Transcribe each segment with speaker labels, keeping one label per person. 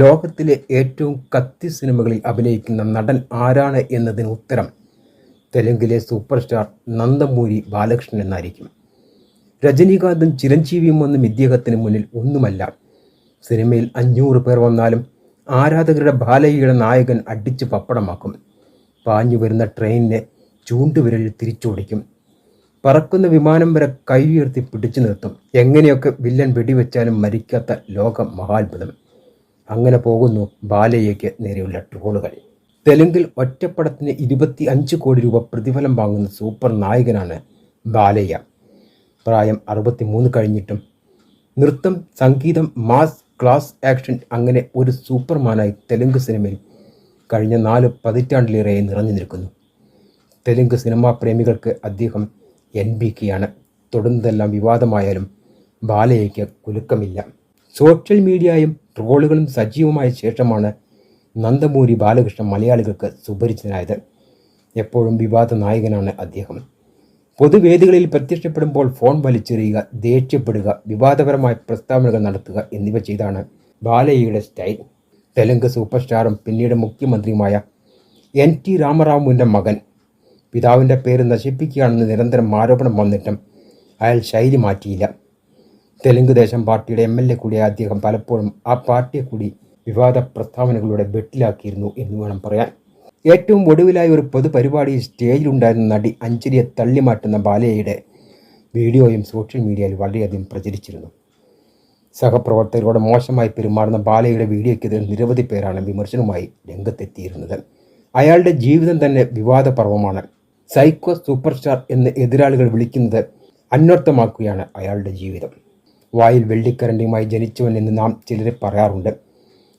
Speaker 1: ലോകത്തിലെ ഏറ്റവും കത്തി സിനിമകളിൽ അഭിനയിക്കുന്ന നടൻ ആരാണ് എന്നതിന് ഉത്തരം തെലുങ്കിലെ സൂപ്പർ സ്റ്റാർ നന്ദമൂരി ബാലകൃഷ്ണൻ എന്നായിരിക്കും. രജനീകാന്തും ചിരഞ്ജീവിയും ഒന്നും ഇദ്ദേഹത്തിന് മുന്നിൽ ഒന്നുമല്ല. സിനിമയിൽ അഞ്ഞൂറ് പേർ വന്നാലും ആരാധകരുടെ ബാലയ്യയുടെ നായകൻ അടിച്ച് പപ്പടമാക്കും. പാഞ്ഞു വരുന്ന ട്രെയിനിനെ ചൂണ്ടുവിരലിൽ തിരിച്ചോടിക്കും. പറക്കുന്ന വിമാനം വരെ കൈ ഉയർത്തി പിടിച്ചു നിർത്തും. എങ്ങനെയൊക്കെ വില്ലൻ വെടിവെച്ചാലും മരിക്കാത്ത ലോക മഹാത്ഭുതം. അങ്ങനെ പോകുന്നു ബാലയ്യയ്ക്ക് നേരെയുള്ള ട്രോളുകൾ. തെലുങ്കിൽ ഒറ്റപ്പടത്തിന് ഇരുപത്തി അഞ്ച് കോടി രൂപ പ്രതിഫലം വാങ്ങുന്ന സൂപ്പർ നായകനാണ് ബാലയ്യ. പ്രായം അറുപത്തി മൂന്ന് കഴിഞ്ഞിട്ടും നൃത്തം സംഗീതം മാസ് ക്ലാസ് ആക്ഷൻ അങ്ങനെ ഒരു സൂപ്പർമാനായി തെലുങ്ക് സിനിമയിൽ കഴിഞ്ഞ നാല് പതിറ്റാണ്ടിലേറെ നിറഞ്ഞു നിൽക്കുന്നു. തെലുങ്ക് സിനിമാ പ്രേമികൾക്ക് അദ്ദേഹം എൻ ബി കെയാണ് തൊടുന്നതെല്ലാം വിവാദമായാലും ബാലയ്യയ്ക്ക് കുലുക്കമില്ല. സോഷ്യൽ മീഡിയയും ട്രോളുകളും സജീവമായ ശേഷമാണ് നന്ദമൂരി ബാലകൃഷ്ണൻ മലയാളികൾക്ക് സുപരിചിതനായത്. എപ്പോഴും വിവാദ നായകനാണ് അദ്ദേഹം. പൊതുവേദികളിൽ പ്രത്യക്ഷപ്പെടുമ്പോൾ ഫോൺ വലിച്ചെറിയുക ദേഷ്യപ്പെടുക വിവാദപരമായ പ്രസ്താവനകൾ നടത്തുക എന്നിവ ചെയ്താണ് ബാലയ്യയുടെ സ്റ്റൈൽ. തെലുങ്ക് സൂപ്പർ സ്റ്റാറും പിന്നീട് മുഖ്യമന്ത്രിയുമായ എൻ ടി രാമറാവുവിന്റെ മകൻ. പിതാവിന്റെ പേര് നശിപ്പിക്കുകയാണെന്ന് നിരന്തരം ആരോപണം വന്നിട്ടും അയാൾ ശൈലി മാറ്റിയില്ല. തെലുങ്ക് ദേശം പാർട്ടിയുടെ എം എൽ എ കൂടിയ അദ്ദേഹം പലപ്പോഴും ആ പാർട്ടിയെ കൂടി വിവാദ പ്രസ്താവനകളുടെ വെട്ടിലാക്കിയിരുന്നു എന്ന് വേണം പറയാൻ. ഏറ്റവും ഒടുവിലായി ഒരു പൊതുപരിപാടിയിൽ സ്റ്റേജിലുണ്ടായിരുന്ന നടി അഞ്ജലിയെ തള്ളിമാറ്റുന്ന ബാലയുടെ വീഡിയോയും സോഷ്യൽ മീഡിയയിൽ വളരെയധികം പ്രചരിച്ചിരുന്നു. സഹപ്രവർത്തകരോട് മോശമായി പെരുമാറുന്ന ബാലയുടെ വീഡിയോയ്ക്കെതിരെ നിരവധി പേരാണ് വിമർശനവുമായി രംഗത്തെത്തിയിരുന്നത്. അയാളുടെ ജീവിതം തന്നെ വിവാദ പർവമാണ്. സൈക്കോ സൂപ്പർ സ്റ്റാർ എന്ന് എതിരാളികൾ വിളിക്കുന്നത് അന്വർത്ഥമാക്കുകയാണ് അയാളുടെ ജീവിതം. വായിൽ വെള്ളിക്കരണ്ടിയുമായി ജനിച്ചവൻ എന്ന് നാം ചിലരെ പറയാറുണ്ട്.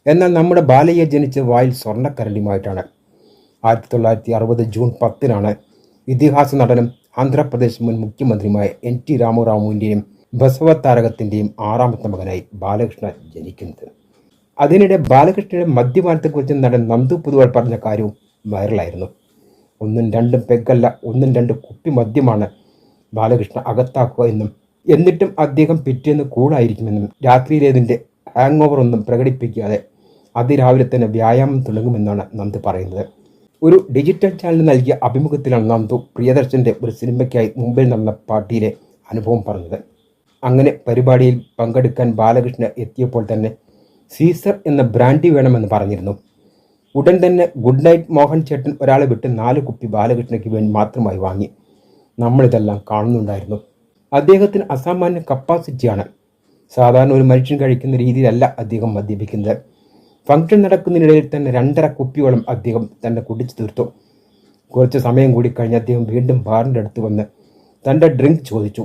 Speaker 1: എന്നാൽ നമ്മുടെ ബാലയ്യ ജനിച്ച വായിൽ സ്വർണക്കരണ്ടിയുമായിട്ടാണ്. ആയിരത്തി തൊള്ളായിരത്തി അറുപത് ജൂൺ പത്തിനാണ് ഇതിഹാസ നടനും ആന്ധ്രാപ്രദേശ് മുൻ മുഖ്യമന്ത്രിയുമായ എൻ ടി രാമറാവുവിന്റെയും ബസവതാരകത്തിന്റെയും ആറാമത്തെ മകനായി ബാലകൃഷ്ണൻ ജനിക്കുന്നത്. അതിനിടെ ബാലകൃഷ്ണയുടെ മദ്യപാനത്തെക്കുറിച്ച് നടൻ നന്ദു പുതുവാൾ പറഞ്ഞ കാര്യവും വൈറലായിരുന്നു. ഒന്നും രണ്ടും പെഗല്ല ഒന്നും രണ്ട് കുപ്പി മദ്യമാണ് ബാലകൃഷ്ണ അകത്താക്കുക എന്നും എന്നിട്ടും അദ്ദേഹം പിറ്റേന്ന് കൂളായിരിക്കുമെന്നും രാത്രിയിലേതിന്റെ ഹാങ് ഓവർ ഒന്നും പ്രകടിപ്പിക്കാതെ അതിരാവിലെ തന്നെ വ്യായാമം തുടങ്ങുമെന്നാണ് നന്ദു പറയുന്നത്. ഒരു ഡിജിറ്റൽ ചാനൽ നൽകിയ അഭിമുഖത്തിലാണ് നന്ദു പ്രിയദർശന്റെ ഒരു സിനിമയ്ക്കായി മുംബൈയിൽ നടന്ന പാർട്ടിയിലെ അനുഭവം പറഞ്ഞത്. അങ്ങനെ പരിപാടിയിൽ പങ്കെടുക്കാൻ ബാലകൃഷ്ണ എത്തിയപ്പോൾ തന്നെ സീസർ എന്ന ബ്രാൻഡി വേണമെന്ന് പറഞ്ഞിരുന്നു. ഉടൻ തന്നെ ഗുഡ് നൈറ്റ് മോഹൻ ചേട്ടൻ ഒരാളെ വിട്ട് നാല് കുപ്പി ബാലകൃഷ്ണയ്ക്ക് വേണ്ടി മാത്രമായി വാങ്ങി. നമ്മളിതെല്ലാം കാണുന്നുണ്ടായിരുന്നു. അദ്ദേഹത്തിന് അസാമാന്യ കപ്പാസിറ്റിയാണ് സാധാരണ ഒരു മനുഷ്യൻ കഴിക്കുന്ന രീതിയിലല്ല അദ്ദേഹം മദ്യപിക്കുന്നത്. ഫംഗ്ഷൻ നടക്കുന്നതിനിടയിൽ തന്നെ രണ്ടര കുപ്പിയോളം അദ്ദേഹം തന്നെ കുടിച്ചു തീർത്തു. കുറച്ച് സമയം കൂടി കഴിഞ്ഞ് അദ്ദേഹം വീണ്ടും ബാറിന്റെ അടുത്ത് വന്ന് തന്റെ ഡ്രിങ്ക് ചോദിച്ചു.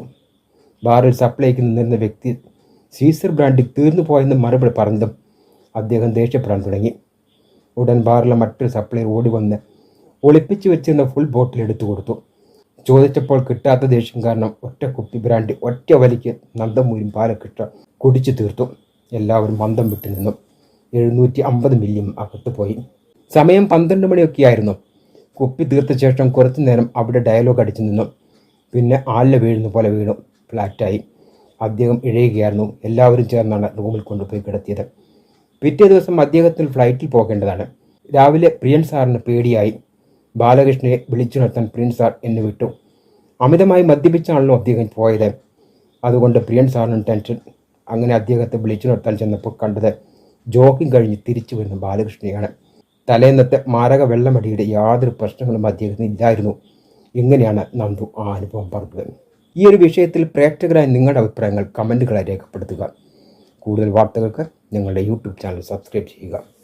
Speaker 1: ബാറിൽ സപ്ലൈക്ക് നിന്നിരുന്ന വ്യക്തി സീസർ ബ്രാൻഡിൽ തീർന്നു പോയെന്ന് മറുപടി പറഞ്ഞതും അദ്ദേഹം ദേഷ്യപ്പെടാൻ തുടങ്ങി. ഉടൻ ബാറിലെ മറ്റൊരു സപ്ലൈ ഓടി വന്ന് ഒളിപ്പിച്ചു വെച്ചിരുന്ന ഫുൾ ബോട്ടിൽ എടുത്തു കൊടുത്തു. ചോദിച്ചപ്പോൾ കിട്ടാത്ത ദേഷ്യം കാരണം ഒറ്റ കുപ്പി ബ്രാൻഡ് ഒറ്റ വലിക്ക് നന്ദമൂരും പാലക്കിട്ട കുടിച്ചു തീർത്തു. എല്ലാവരും മന്ദം വിട്ടു നിന്നു. എഴുന്നൂറ്റി അമ്പത് മില്യം അകത്തു പോയി. സമയം പന്ത്രണ്ട് മണിയൊക്കെയായിരുന്നു. കുപ്പി തീർത്ത ശേഷം കുറച്ചു നേരം അവിടെ ഡയലോഗ് അടിച്ചു നിന്നു. പിന്നെ ആലില വീഴുന്ന പോലെ വീണു. ഫ്ലാറ്റായി അദ്ദേഹം ഇഴയുകയായിരുന്നു. എല്ലാവരും ചേർന്നാണ് റൂമിൽ കൊണ്ടുപോയി കിടത്തിയത്. പിറ്റേ ദിവസം അദ്ദേഹത്തിന് ഫ്ലൈറ്റിൽ പോകേണ്ടതാണ്. രാവിലെ പ്രിയൻ സാറിന് പേടിയായി. ബാലകൃഷ്ണനെ വിളിച്ചുണർത്താൻ പ്രിയൻ സാർ എന്നെ വിട്ടു. അമിതമായി മദ്യപിച്ചാണല്ലോ അദ്ദേഹം പോയത്. അതുകൊണ്ട് പ്രിയൻ സാറിനും ടെൻഷൻ. അങ്ങനെ അദ്ദേഹത്തെ വിളിച്ചുണർത്താൻ ചെന്നപ്പോൾ കണ്ടത് ജോക്കിംഗ് കഴിഞ്ഞ് തിരിച്ചു വരുന്ന ബാലകൃഷ്ണയാണ് തലേന്നത്തെ മാരക വെള്ളമടിയുടെ യാതൊരു പ്രശ്നങ്ങളും അദ്ദേഹത്തിന് ഇല്ലായിരുന്നു. ഇങ്ങനെയാണ് നന്ദു ആ അനുഭവം പറഞ്ഞത്. ഈ ഒരു വിഷയത്തിൽ പ്രേക്ഷകരായ നിങ്ങളുടെ അഭിപ്രായങ്ങൾ കമന്റുകളായി രേഖപ്പെടുത്തുക. കൂടുതൽ വാർത്തകൾക്ക് ഞങ്ങളുടെ യൂട്യൂബ് ചാനൽ സബ്സ്ക്രൈബ് ചെയ്യുക.